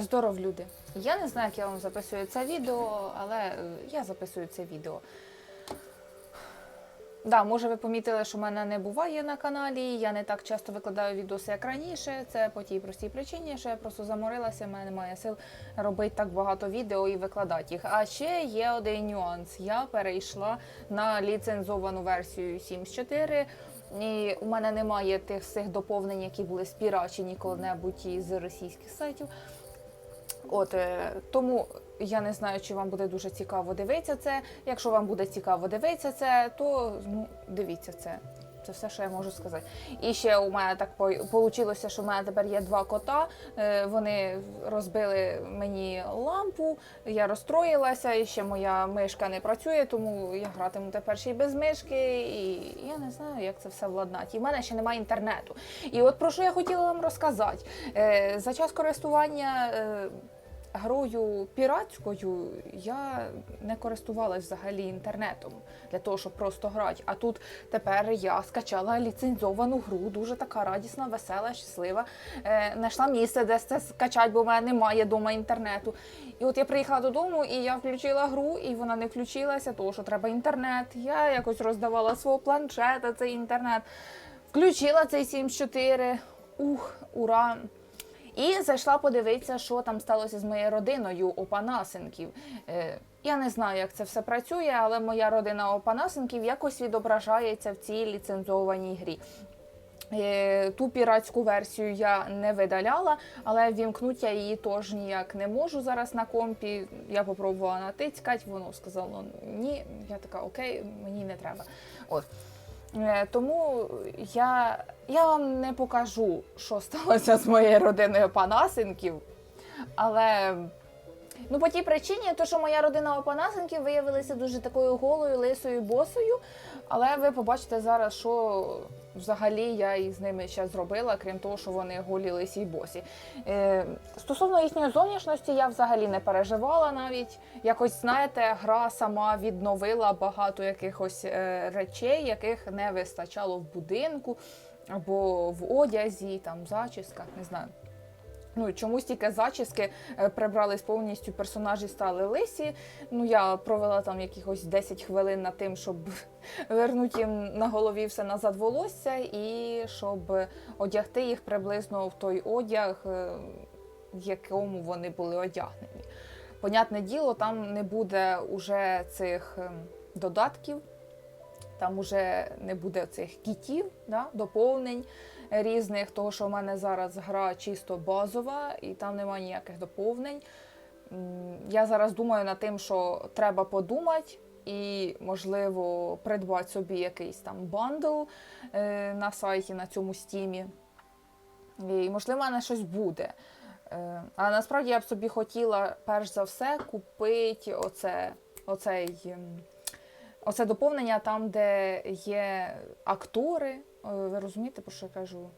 Здоров, люди. Я не знаю, як я вам записую це відео, але е, я записую це відео. Да, може, ви помітили, що мене не буває на каналі. Я не так часто викладаю відоси, як раніше. Це по тій простій причині, що я просто заморилася, в мене немає сил робити так багато відео і викладати їх. А ще є один нюанс. Я перейшла на ліцензовану версію 7.4. І у мене немає тих всіх доповнень, які були спірачені коли-небудь із російських сайтів. От е, тому я не знаю, чи вам буде дуже цікаво дивитися це. Якщо вам буде цікаво дивитися це, то ну, дивіться це. Це все, що я можу сказати. І ще у мене так вийшло, що в мене тепер є два кота. Е, Вони розбили мені лампу, я розстроїлася, і ще моя мишка не працює, тому я гратиму тепер ще й без мишки. І я не знаю, як це все владнати. І в мене ще немає інтернету. І от про що я хотіла вам розказати. Е, За час користування. Грою піратською я не користувалась взагалі інтернетом для того, щоб просто грати. А тут тепер я скачала ліцензовану гру, дуже така радісна, весела, щаслива. Е, знайшла місце, де це скачати, бо в мене немає вдома інтернету. І от я приїхала додому, і я включила гру, і вона не включилася, тому що треба інтернет. Я якось роздавала свого планшета цей інтернет, включила цей 7.4. Ух, ура! І зайшла подивитися, що там сталося з моєю родиною Опанасенків. Е, я не знаю, як це все працює, але моя родина Опанасенків якось відображається в цій ліцензованій грі. Е, Ту піратську версію я не видаляла, але вімкнути я її теж ніяк не можу зараз на компі. Я попробувала натискати, воно сказало ні. Я така окей, мені не треба. От. Е, Тому я, я вам не покажу, що сталося з моєю родиною Панасенків. Але ну, по тій причині, то, що моя родина Опанасенків виявилася дуже такою голою, лисою, босою. Але ви побачите зараз, що взагалі я із ними ще зробила, крім того, що вони голі, лисі й босі. Е, стосовно їхньої зовнішності, я взагалі не переживала навіть. Якось, знаєте, гра сама відновила багато якихось е, речей, яких не вистачало в будинку або в одязі, там, зачісках, не знаю. Ну, чомусь тільки зачіски е, прибрались повністю, персонажі стали лисі. Ну, я провела там якихось 10 хвилин над тим, щоб вернути їм на голові все назад волосся, і щоб одягти їх приблизно в той одяг, е, в якому вони були одягнені. Понятне діло, там не буде уже цих ем, додатків, там уже не буде цих кітів, да, доповнень різних, того, що в мене зараз гра чисто базова, і там немає ніяких доповнень. Я зараз думаю над тим, що треба подумати і, можливо, придбати собі якийсь там бандл е, на сайті на цьому стімі. І, можливо, в мене щось буде. Е, А насправді я б собі хотіла, перш за все, купити оце, оцей, оце доповнення там, де є актори. Е, Ви розумієте, про що я кажу?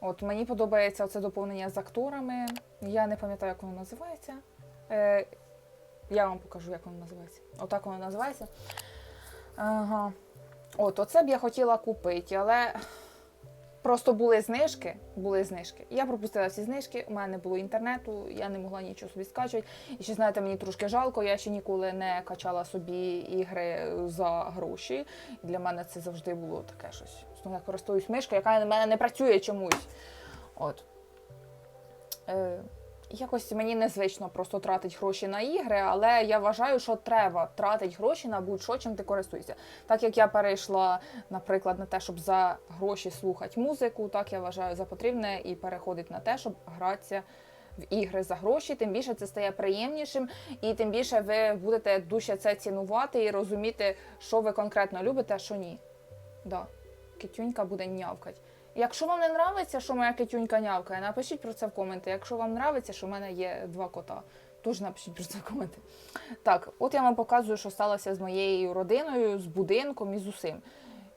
От мені подобається це доповнення з акторами. Я не пам'ятаю, як воно називається. Е, я вам покажу, як воно називається. Отак воно називається. Ага. От, оце б я хотіла купити, але просто були знижки. Були знижки. Я пропустила всі знижки, у мене не було інтернету, я не могла нічого собі скачувати. І ще знаєте, мені трошки жалко, я ще ніколи не качала собі ігри за гроші. І для мене це завжди було таке щось. Ну, я користуюсь мишкою, яка на мене не працює чомусь. От. Е, якось мені незвично просто тратити гроші на ігри, але я вважаю, що треба тратити гроші на будь-що, чим ти користуєшся. Так як я перейшла, наприклад, на те, щоб за гроші слухати музику, так я вважаю за потрібне і переходить на те, щоб гратися в ігри за гроші, тим більше це стає приємнішим, і тим більше ви будете дужче це цінувати і розуміти, що ви конкретно любите, а що ні. Да. Китюнька буде нявкать. Якщо вам не нравиться, що моя китюнька нявкає, напишіть про це в коменти. Якщо вам нравиться, що в мене є два кота, теж напишіть про це в коменти. Так, от я вам показую, що сталося з моєю родиною, з будинком і з усім.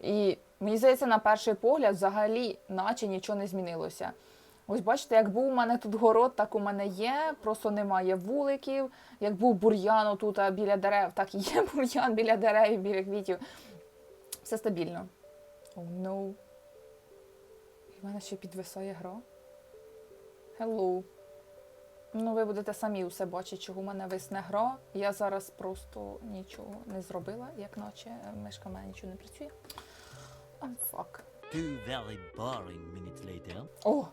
І мені здається, на перший погляд, взагалі, наче нічого не змінилося. Ось бачите, як був у мене тут город, так у мене є, просто немає вуликів. Як був бур'ян тут біля дерев, так і є бур'ян біля дерев, біля квітів. Все стабільно. Oh no. І в мене ще підвисає гра. Hello. Ну, ви будете самі усе бачити, чого в мене висне гра. Я зараз просто нічого не зробила, як наче мишка в мене нічого не працює. I'm fuck. Two very boring minutes later. О,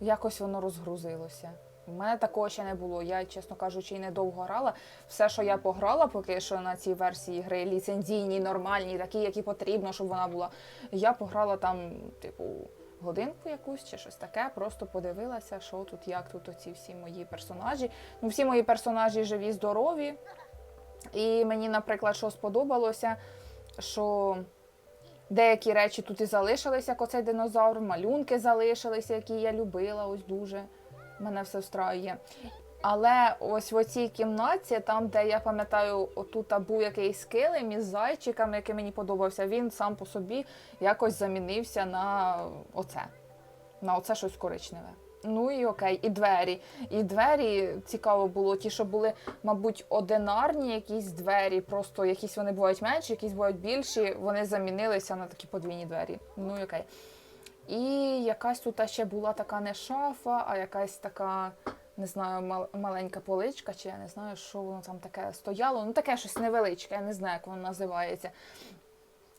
якось воно розгрузилося. У мене такого ще не було. Я, чесно кажучи, і недовго грала. Все, що я пограла, поки що на цій версії гри ліцензійні, нормальні, такі, які потрібно, щоб вона була. Я пограла там, типу, годинку якусь чи щось таке. Просто подивилася, що тут, як тут оці всі мої персонажі. Ну, всі мої персонажі живі, здорові. І мені, наприклад, що сподобалося, що деякі речі тут і залишилися, як оцей динозавр, малюнки залишилися, які я любила, ось дуже. Мене все встраює. Але ось в оцій кімнаті, там, де я пам'ятаю, отут був якийсь килим із зайчиками, який мені подобався, він сам по собі якось замінився на оце. На оце щось коричневе. Ну і окей, і двері. І двері цікаво було. Ті, що були, мабуть, одинарні якісь двері, просто якісь вони бувають менші, якісь бувають більші. Вони замінилися на такі подвійні двері. Ну і окей. І якась тут ще була така не шафа, а якась така, не знаю, мал- маленька поличка, чи я не знаю, що воно там таке стояло. Ну таке щось невеличке, я не знаю, як воно називається.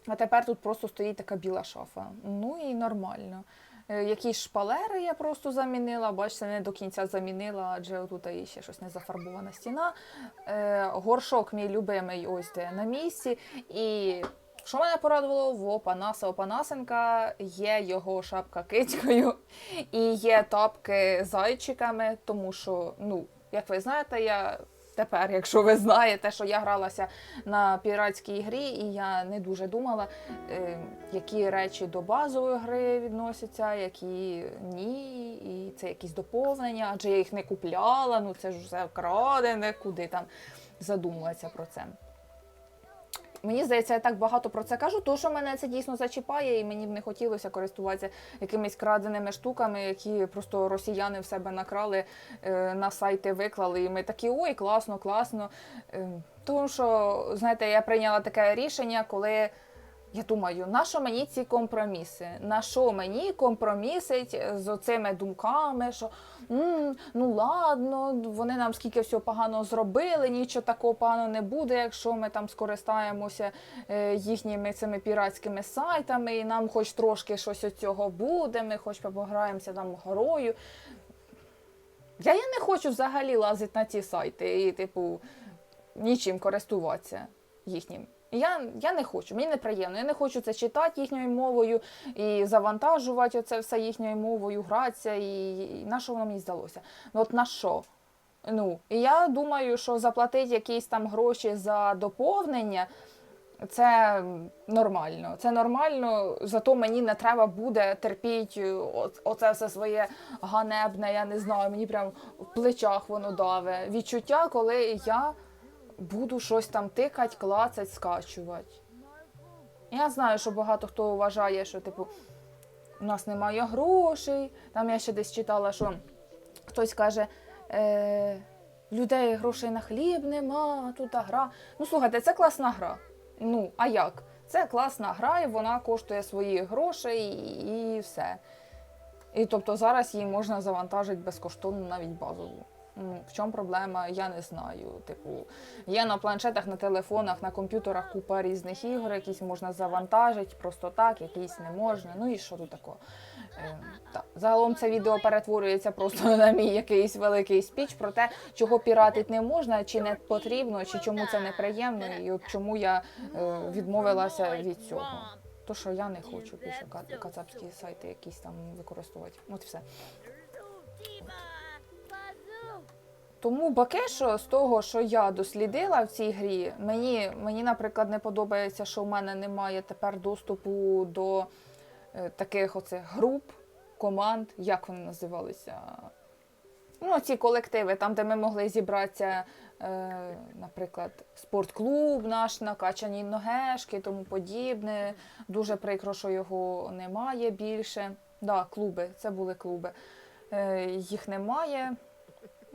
А тепер тут просто стоїть така біла шафа. Ну і нормально. Е, Якісь шпалери я просто замінила, бачите, не до кінця замінила, адже тут і ще щось не зафарбована стіна. Е, горшок мій любимий ось де на місці. І що мене порадувало, в Панаса Опанасенка є його шапка кицькою і є тапки зайчиками, тому що, ну, як ви знаєте, я тепер, якщо ви знаєте, що я гралася на піратській грі, і я не дуже думала, е, які речі до базової гри відносяться, які ні, і це якісь доповнення, адже я їх не купляла, ну це ж все вкрадене, куди там задумуватися про це. Мені здається, я так багато про це кажу, тому що мене це дійсно зачіпає, і мені б не хотілося користуватися якимись краденими штуками, які просто росіяни в себе накрали е, на сайти, виклали. І ми такі ой, класно, класно. Е, тому що, знаєте, я прийняла таке рішення, коли. Я думаю, на що мені ці компроміси? На що мені компромісить з оцими думками, що «М, ну ладно, вони нам скільки всього поганого зробили, нічого такого поганого не буде, якщо ми там скористаємося е, їхніми цими піратськими сайтами, і нам хоч трошки щось від цього буде, ми хоч пограємося там грою. Я, я не хочу взагалі лазити на ці сайти і, типу, нічим користуватися їхнім. Я, я не хочу, мені неприємно. Я не хочу це читати їхньою мовою і завантажувати це все їхньою мовою, гратися, і, і на що воно мені здалося? Ну от на що? Ну, і я думаю, що заплатити якісь там гроші за доповнення. Це нормально. Це нормально, зато мені не треба буде терпіти о- оце все своє ганебне, я не знаю, мені прям в плечах воно даве. Відчуття, коли я буду щось там тикать, клацать, скачувати. Я знаю, що багато хто вважає, що типу у нас немає грошей. Там я ще десь читала, що хтось каже, е, людей грошей на хліб нема, тут гра. Ну слухайте, це класна гра. Ну, а як? Це класна гра, і вона коштує свої гроші і, і все. І тобто зараз її можна завантажити безкоштовно навіть базову. В чому проблема, я не знаю. Типу, є на планшетах, на телефонах, на комп'ютерах купа різних ігор, якісь можна завантажити просто так, якісь не можна. Ну і що тут такого? Е, так. Загалом це відео перетворюється просто на мій якийсь великий спіч про те, чого піратити не можна, чи не потрібно, чи чому це неприємно, і от чому я е, відмовилася від цього. То, що я не хочу більше кацапські сайти якісь там використовувати. От все. Тому Бакешо з того, що я дослідила в цій грі, мені, мені, наприклад, не подобається, що в мене немає тепер доступу до е, таких оцих груп, команд, як вони називалися. Ну, ці колективи, там, де ми могли зібратися, е, наприклад, спортклуб наш, накачані ногешки, тому подібне. Дуже прикро, що його немає більше. Да, клуби, це були клуби. Е, їх немає.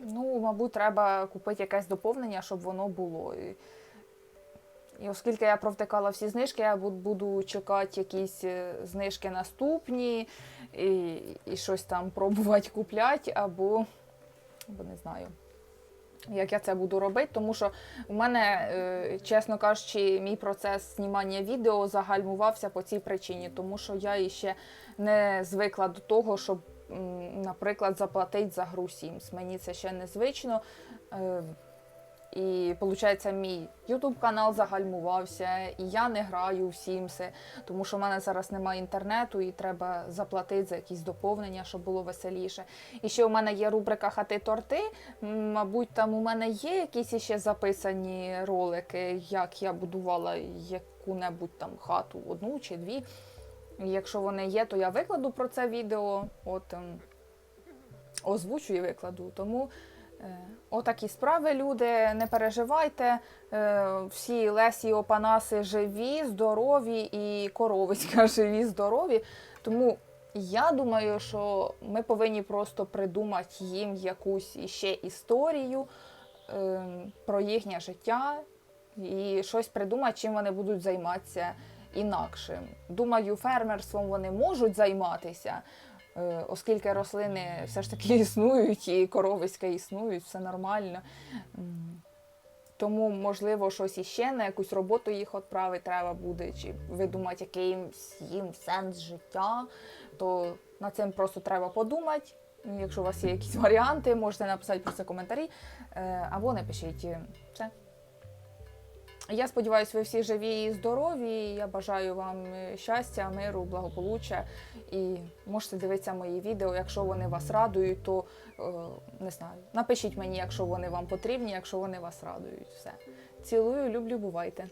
Ну, мабуть, треба купити якесь доповнення, щоб воно було. І, оскільки я провтикала всі знижки, я буду чекати якісь е, знижки наступні і, і щось там пробувати купляти, або бо не знаю. Як я це буду робити, тому що у мене, е, чесно кажучи, мій процес знімання відео загальмувався по цій причині, тому що я іще не звикла до того, щоб, наприклад, заплатити за гру Sims. Мені це ще незвично. Е, І виходить, мій YouTube канал загальмувався, і я не граю в Sims, тому що в мене зараз немає інтернету, і треба заплатити за якісь доповнення, щоб було веселіше. І ще у мене є рубрика Хати торти. Мабуть, там у мене є якісь ще записані ролики, як я будувала яку-небудь там хату, одну чи дві. Якщо вони є, то я викладу про це відео. От ем, озвучу і викладу. Тому е, отакі справи, люди, не переживайте. Е, всі Лесі Опанаси живі, здорові і коровицька живі, здорові. Тому я думаю, що ми повинні просто придумати їм якусь іще історію е, про їхнє життя і щось придумати, чим вони будуть займатися інакше. Думаю, фермерством вони можуть займатися, е, оскільки рослини все ж таки існують, і коровиська існують, все нормально. Тому, можливо, щось іще на якусь роботу їх відправити треба буде, чи видумати якийсь їм сенс життя, то над цим просто треба подумати. Якщо у вас є якісь варіанти, можете написати про це коментарі е, або напишіть все. Я сподіваюся, ви всі живі і здорові. Я бажаю вам е, щастя, миру, благополуччя. І можете дивитися мої відео. Якщо вони вас радують, то е, не знаю. Напишіть мені, якщо вони вам потрібні, якщо вони вас радують. Все. Цілую, люблю, бувайте.